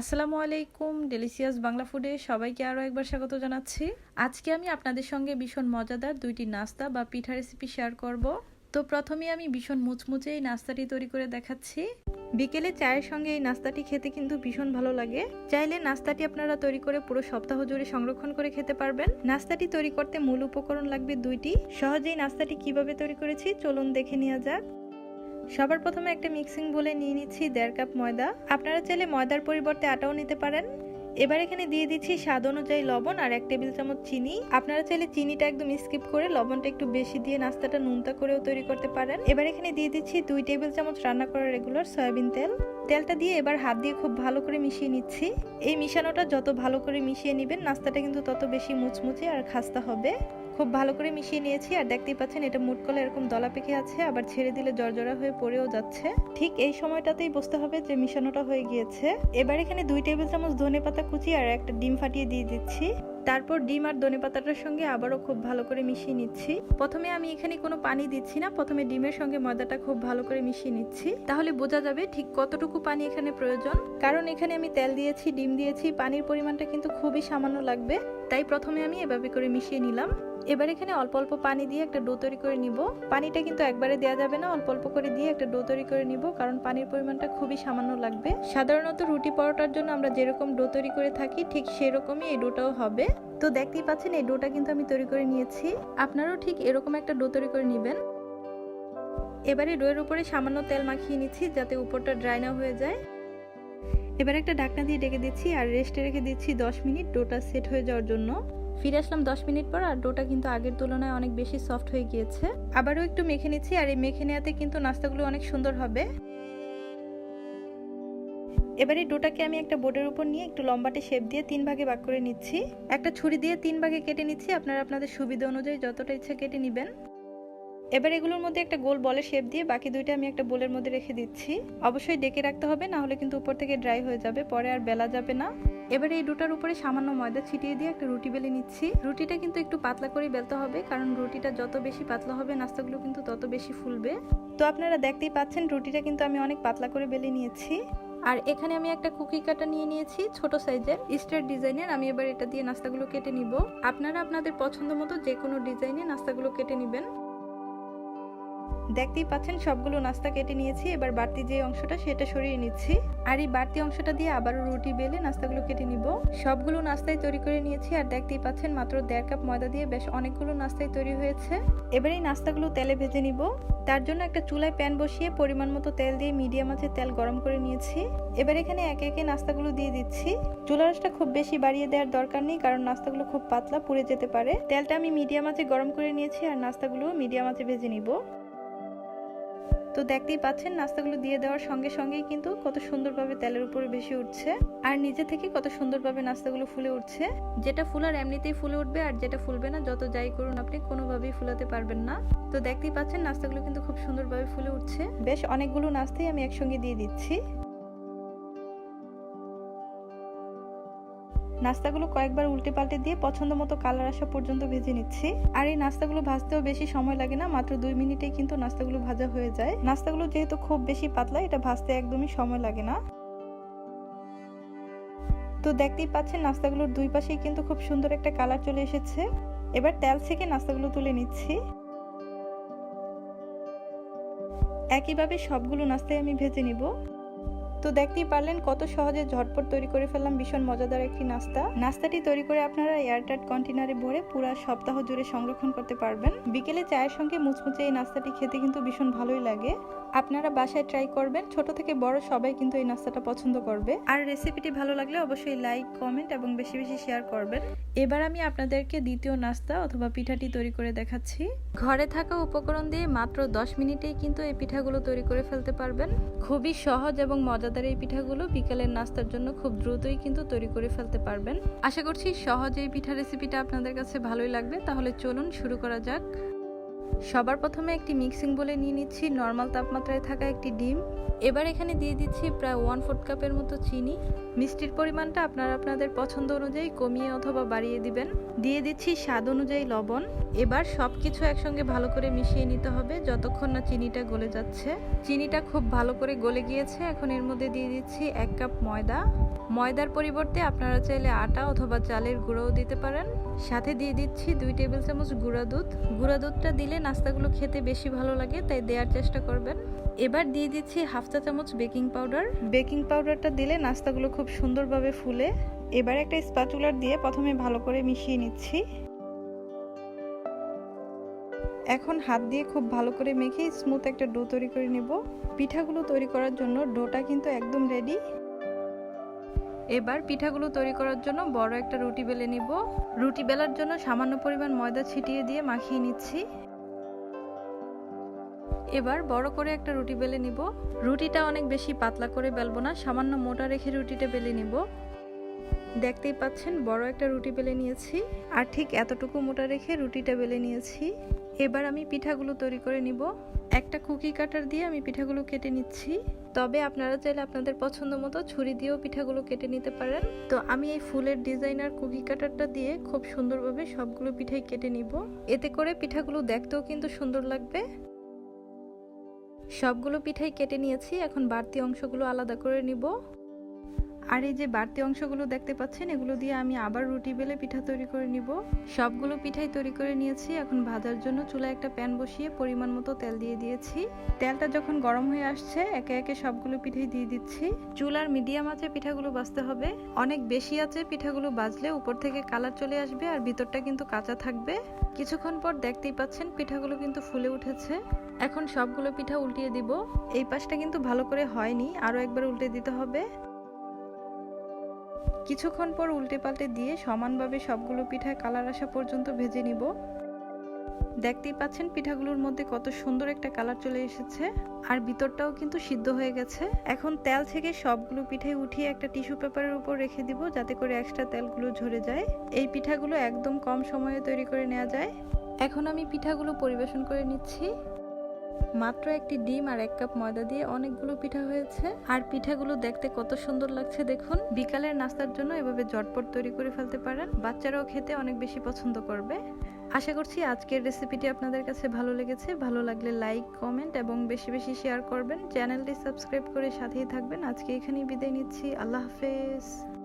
আসসালামু আলাইকুম ডেলিসিয়াস বাংলা ফুডে সবাইকে আরও একবার স্বাগত জানাচ্ছি। আজকে আমি আপনাদের সঙ্গে ভীষণ মজাদার দুইটি নাস্তা বা পিঠা রেসিপি শেয়ার করব। তো প্রথমে আমি ভীষণ মুচমুচে এই নাস্তাটি তৈরি করে দেখাচ্ছি। বিকেলে চায়ের সঙ্গে এই নাস্তাটি খেতে কিন্তু ভীষণ ভালো লাগে। চাইলে নাস্তাটি আপনারা তৈরি করে পুরো সপ্তাহ জুড়ে সংরক্ষণ করে খেতে পারবেন। নাস্তাটি তৈরি করতে মূল উপকরণ লাগবে দুইটি। সহজেই নাস্তাটি কীভাবে তৈরি করেছি চলুন দেখে নেওয়া যাক। সবার প্রথমে একটা মিক্সিং বলে নিয়ে নিচ্ছি দেড় কাপ ময়দা। আপনারা চাইলে ময়দার পরিবর্তে আটাও নিতে পারেন। এবার এখানে দিয়ে দিচ্ছি স্বাদ অনুযায়ী লবণ আর এক টেবিল চামচ চিনি। আপনারা চাইলে চিনিটা একদম স্কিপ করে লবণটা একটু বেশি দিয়ে নাস্তাটা নুনতা করেও তৈরি করতে পারেন। এবার এখানে দিয়ে দিচ্ছি দুই টেবিল চামচ রান্না করা রেগুলার সয়াবিন তেল। তেলটা দিয়ে এবার হাত দিয়ে খুব ভালো করে মিশিয়ে নিচ্ছি। এই মিশানোটা যত ভালো করে মিশিয়ে নেবেন, নাস্তাটা কিন্তু তত বেশি মুচমুচে আর খাস্তা হবে। খুব ভালো করে মিশিয়ে নিয়েছি আর দেখতেই পাচ্ছেন এটা মুটকলে এরকম দলা পেকে আছে, আবার ছেড়ে দিলে জর্জরা হয়ে পড়েও যাচ্ছে। ঠিক এই সময়টাতেই বুঝতে হবে যে মিশানোটা হয়ে গিয়েছে। এবার এখানে দুই টেবিল চামচ ধনে পাতা কুচি আর একটা ডিম ফাটিয়ে দিয়ে দিচ্ছি। তারপর ডিম আর ধনে পাতাটার সঙ্গে আবারও খুব ভালো করে মিশিয়ে নিচ্ছি। প্রথমে আমি এখানে কোনো পানি দিচ্ছি না, প্রথমে ডিমের সঙ্গে ময়দাটা খুব ভালো করে মিশিয়ে নিচ্ছি। তাহলে বোঝা যাবে ঠিক কতটুকু পানি এখানে প্রয়োজন। কারণ এখানে আমি তেল দিয়েছি, ডিম দিয়েছি, পানির পরিমাণটা কিন্তু খুবই সামান্য লাগবে। তাই প্রথমে আমি এভাবে করে মিশিয়ে নিলাম। এবার এখানে অল্প অল্প পানি দিয়ে একটা ডো তৈরি করে নিব। পানিটা কিন্তু একবারে দেওয়া যাবে না, অল্প অল্প করে দিয়ে একটা ডো তৈরি করে নিব, কারণ পানির পরিমাণটা খুবই সামান্য লাগবে। সাধারণত রুটি পরোটার জন্য আমরা যেরকম ডো তৈরি করে থাকি, ঠিক সেরকমই এই ডোটাও হবে। তো দেখতেই পাচ্ছেন, এই ডোটা কিন্তু আমি তৈরি করে নিয়েছি। আপনারাও ঠিক এরকম একটা ডো তৈরি করে নেবেন। এবারে ডোয়ের উপরে সামান্য তেল মাখিয়ে নিচ্ছি, যাতে উপরটা ড্রাই না হয়ে যায়। এবার একটা ঢাকনা দিয়ে ডেকে দিচ্ছি, আর রেস্টে রেখে দিচ্ছি দশ মিনিট ডোটা সেট হয়ে যাওয়ার জন্য। ফিরে আসলাম দশ মিনিট পর আর ডোটা কিন্তু আগের তুলনায় অনেক বেশি সফট হয়ে গিয়েছে। আবারও একটু মেখে নিচ্ছি আর এই মেখে নেওয়াতে কিন্তু নাস্তাগুলো অনেক সুন্দর হবে। এবারে ডোটাকে আমি একটা বোর্ডের উপর নিয়ে একটু লম্বাটে শেপ দিয়ে তিন ভাগে ভাগ করে নিচ্ছি। একটা ছুরি দিয়ে তিন ভাগে কেটে নিচ্ছি, আপনারা আপনাদের সুবিধা অনুযায়ী যতটা ইচ্ছা কেটে নেবেন। এবার এগুলোর মধ্যে একটা গোল বলের শেপ দিয়ে বাকি দুইটা আমি একটা বোলের মধ্যে রেখে দিচ্ছি। অবশ্যই ডেকে রাখতে হবে, না হলে কিন্তু উপর থেকে ড্রাই হয়ে যাবে, পরে আর বেলা যাবে না। এবার এই দুটার উপরে সামান্য ময়দা ছিটিয়ে দিয়ে একটা রুটি বেলে নিচ্ছি। রুটিটা কিন্তু একটু পাতলা করে বেলতে হবে, কারণ রুটিটা যত বেশি পাতলা হবে, নাস্তাগুলো কিন্তু তত বেশি ফুলবে। তো আপনারা দেখতেই পাচ্ছেন, রুটিটা কিন্তু আমি অনেক পাতলা করে বেলে নিয়েছি। আর এখানে আমি একটা কুকি কাটা নিয়ে নিয়েছি, ছোট সাইজের, স্টার ডিজাইনের। আমি এবার এটা দিয়ে নাস্তাগুলো কেটে নিব। আপনারা আপনাদের পছন্দ মতো যে কোনো ডিজাইনে নাস্তাগুলো কেটে নেবেন। দেখতেই পাচ্ছেন, সবগুলো নাস্তা কেটে নিয়েছি। এবার বাড়তি যে অংশটা, সেটা সরিয়ে নিচ্ছি। আর এই বাড়তি অংশটা দিয়ে আবারও রুটি বেলে নাস্তাগুলো কেটে নিব। সবগুলো নাস্তায় তৈরি করে নিয়েছি, আর দেখতেই পাচ্ছেন, মাত্র দেড় কাপ ময়দা দিয়ে বেশ অনেকগুলো নাস্তায় তৈরি হয়েছে। এবার এই নাস্তাগুলো তেলে ভেজে নিব। তার জন্য একটা চুলায় প্যান বসিয়ে পরিমাণ মতো তেল দিয়ে মিডিয়াম আছে তেল গরম করে নিয়েছি। এবার এখানে একে একে নাস্তাগুলো দিয়ে দিচ্ছি। চুলারসটা খুব বেশি বাড়িয়ে দেওয়ার দরকার নেই, কারণ নাস্তাগুলো খুব পাতলা পুড়ে যেতে পারে। তেলটা আমি মিডিয়াম আছে গরম করে নিয়েছি, আর নাস্তাগুলো মিডিয়াম আছে ভেজে নিব। তো দেখতেই পাচ্ছেন, নাস্তাগুলো দিয়ে দেওয়ার সঙ্গে সঙ্গেই কিন্তু কত সুন্দরভাবে তেলের উপরে বেশি উঠছে। আর নিজে থেকে কত সুন্দরভাবে নাস্তাগুলো ফুলে উঠছে। যেটা ফুলার এমনিতেই ফুলে উঠবে, আর যেটা ফুলবে না, যত যাই করুন আপনি, কোনোভাবেই ফুলাতে পারবেন না। তো দেখতেই পাচ্ছেন, নাস্তাগুলো কিন্তু খুব সুন্দরভাবে ফুলে উঠছে। বেশ অনেকগুলো নাস্তাই আমি একসঙ্গে দিয়ে দিচ্ছি। নাস্তাগুলো কয়েকবার উল্টে পাল্টে দিয়ে পছন্দ মতো কালার আসা পর্যন্ত ভেজে নিচ্ছি। আর এই নাস্তাগুলো ভাজতেও বেশি সময় লাগে না, মাত্র দুই মিনিটেই কিন্তু নাস্তাগুলো ভাজা হয়ে যায়। নাস্তাগুলো যেহেতু খুব বেশি পাতলা, এটা ভাজতে একদমই সময় লাগে না। তো দেখতেই পাচ্ছেন, নাস্তাগুলোর দুই পাশেই কিন্তু খুব সুন্দর একটা কালার চলে এসেছে। এবার তেল থেকে নাস্তাগুলো তুলে নিচ্ছি। একইভাবে সবগুলো নাস্তায় আমি ভেজে নিব। তো দেখতেই পারলেন কত সহজে ঝটপট তৈরি করে ফেললাম ভীষণ মজাদার একটি নাস্তা। নাস্তাটি তৈরি করে আপনারা এয়ারটাইট কন্টেনারে ভরে পুরো সপ্তাহ জুড়ে সংরক্ষণ করতে পারবেন। বিকেলে চায়ের সঙ্গে মুচমুচে এই নাস্তাটি খেতে কিন্তু ভীষণ ভালোই লাগে। আপনারা বাসায় ট্রাই করবেন। ছোট থেকে বড় সবাই কিন্তু এই নাস্তাটা পছন্দ করবে। আর রেসিপিটি ভালো লাগলে অবশ্যই লাইক কমেন্ট এবং বেশি বেশি শেয়ার করবেন। এবার আমি আপনাদেরকে দ্বিতীয় নাস্তা অথবা পিঠাটি তৈরি করে দেখাচ্ছি। ঘরে থাকা উপকরণ দিয়ে মাত্র দশ মিনিটেই কিন্তু এই পিঠাগুলো তৈরি করে ফেলতে পারবেন। খুবই সহজ এবং মজাদার এই পিঠাগুলো বিকালের নাস্তার জন্য খুব দ্রুতই কিন্তু তৈরি করে ফেলতে পারবেন। আশা করছি সহজ এই পিঠা রেসিপিটা আপনাদের কাছে ভালোই লাগবে। তাহলে চলুন শুরু করা যাক। সবার প্রথমে একটি মিক্সিং বলে নিয়ে নিচ্ছি। নর্মাল তাপমাত্রায় থাকা একটি ডিম। এবার এখানে দিয়ে দিচ্ছি প্রায় ওয়ান ফোর্থ কাপের মতো চিনি। মিষ্টির পরিমাণটা আপনারা আপনাদের পছন্দ অনুযায়ী কমিয়ে অথবা বাড়িয়ে দিবেন। দিয়ে দিচ্ছি স্বাদ অনুযায়ী লবণ। এবার সব কিছু একসঙ্গে ভালো করে মিশিয়ে নিতে হবে যতক্ষণ না চিনিটা গলে যাচ্ছে। চিনিটা খুব ভালো করে গলে গিয়েছে। এখন এর মধ্যে দিয়ে দিচ্ছি এক কাপ ময়দা। ময়দার পরিবর্তে আপনারা চাইলে আটা অথবা চালের গুঁড়োও দিতে পারেন। সাথে দিয়ে দিচ্ছি দুই টেবিল চামচ গুঁড়া দুধ। গুঁড়া দুধটা দিলে নাস্তাগুলো খেতে বেশি ভালো লাগে তাই দেওয়ার চেষ্টা করবেন। এবার দিয়ে দিচ্ছি হাফ চা চামচ বেকিং পাউডার। বেকিং পাউডারটা দিলে নাস্তাগুলো খুব সুন্দরভাবে ফুলে। এবার একটা স্প্যাচুলার দিয়ে প্রথমে ভালো করে মিশিয়ে নিচ্ছি। এখন হাত দিয়ে খুব ভালো করে মেখে স্মুথ একটা ডো তৈরি করে নেব। পিঠাগুলো তৈরি করার জন্য ডোটা কিন্তু একদম রেডি। এবার পিঠাগুলো তৈরি করার জন্য বড় একটা রুটি বেলে নিব। রুটি বেলার জন্য সামান্য পরিমাণ ময়দা ছিটিয়ে দিয়ে মাখিয়ে নিচ্ছি। এবার বড় করে একটা রুটি বেলে নিব। রুটিটা অনেক বেশি পাতলা করে বেলবো না, সামান্য মোটা রেখে রুটিটা বেলে নিব। দেখতেই পাচ্ছেন, বড় একটা রুটি বেলে নিয়েছি, আর ঠিক এতটুকু মোটা রেখে রুটিটা বেলে নিয়েছি। এবার আমি পিঠাগুলো তৈরি করে নিব। একটা কুকি কাটার দিয়ে আমি পিঠাগুলো কেটে নিচ্ছি। তবে আপনারা চাইলে আপনাদের পছন্দ মতো ছুরি দিয়েও পিঠাগুলো কেটে নিতে পারেন। তো আমি এই ফুলের ডিজাইনার কুকি কাটারটা দিয়ে খুব সুন্দরভাবে সবগুলো পিঠাই কেটে নিব। এতে করে পিঠাগুলো দেখতেও কিন্তু সুন্দর লাগবে। সবগুলো পিঠাই কেটে নিয়েছি এখন বাড়তি অংশগুলো আলাদা করে নিব। আর এই যে বাড়তি অংশগুলো দেখতে পাচ্ছেন, এগুলো দিয়ে আমি আবার রুটি বেলে পিঠা তৈরি করে নিব। সবগুলো পিঠাই তৈরি করে নিয়েছি। এখন ভাজার জন্য চুলায় একটা প্যান বসিয়ে পরিমাণ মতো তেল দিয়ে দিয়েছি। তেলটা যখন গরম হয়ে আসছে, একে একে সবগুলো পিঠাই দিয়ে দিচ্ছি। চুলার মিডিয়াম আছে পিঠাগুলো বাজতে হবে। অনেক বেশি আছে পিঠাগুলো বাজলে উপর থেকে কালার চলে আসবে আর ভিতরটা কিন্তু কাঁচা থাকবে। কিছুক্ষণ পর দেখতেই পাচ্ছেন পিঠাগুলো কিন্তু ফুলে উঠেছে। এখন সবগুলো পিঠা উল্টিয়ে দিব। এই পাশটা কিন্তু ভালো করে হয়নি আরও একবার উল্টে দিতে হবে। কিছুক্ষণ পর উল্টে পাল্টে দিয়ে সমানভাবে সবগুলো পিঠায় কালার আসা পর্যন্ত ভেজে নিব। দেখতেই পাচ্ছেন পিঠাগুলোর মধ্যে কত সুন্দর একটা কালার চলে এসেছে। আর ভিতরটাও কিন্তু সিদ্ধ হয়ে গেছে। এখন তেল থেকে সবগুলো পিঠাই উঠিয়ে একটা টিস্যু পেপারের উপর রেখে দিব যাতে করে এক্সট্রা তেলগুলো ঝরে যায়। এই পিঠাগুলো একদম কম সময়ে তৈরি করে নেওয়া যায়। এখন আমি পিঠাগুলো পরিবেশন করে নিচ্ছি। মাত্র একটি ডিম আর এক কাপ ময়দা দিয়ে অনেকগুলো পিঠা হয়েছে। আর পিঠাগুলো দেখতে কত সুন্দর লাগছে দেখুন। বিকালের নাস্তার জন্য এভাবে ঝটপট তৈরি করে ফেলতে পারেন। বাচ্চারাও খেতে অনেক বেশি পছন্দ করবে। আশা করছি আজকের রেসিপিটি আপনাদের কাছে ভালো লেগেছে। ভালো লাগলে লাইক কমেন্ট এবং বেশি বেশি শেয়ার করবেন। চ্যানেলটি সাবস্ক্রাইব করে সাথেই থাকবেন। আজকে এখানেই বিদায় নিচ্ছি। আল্লাহ হাফেজ।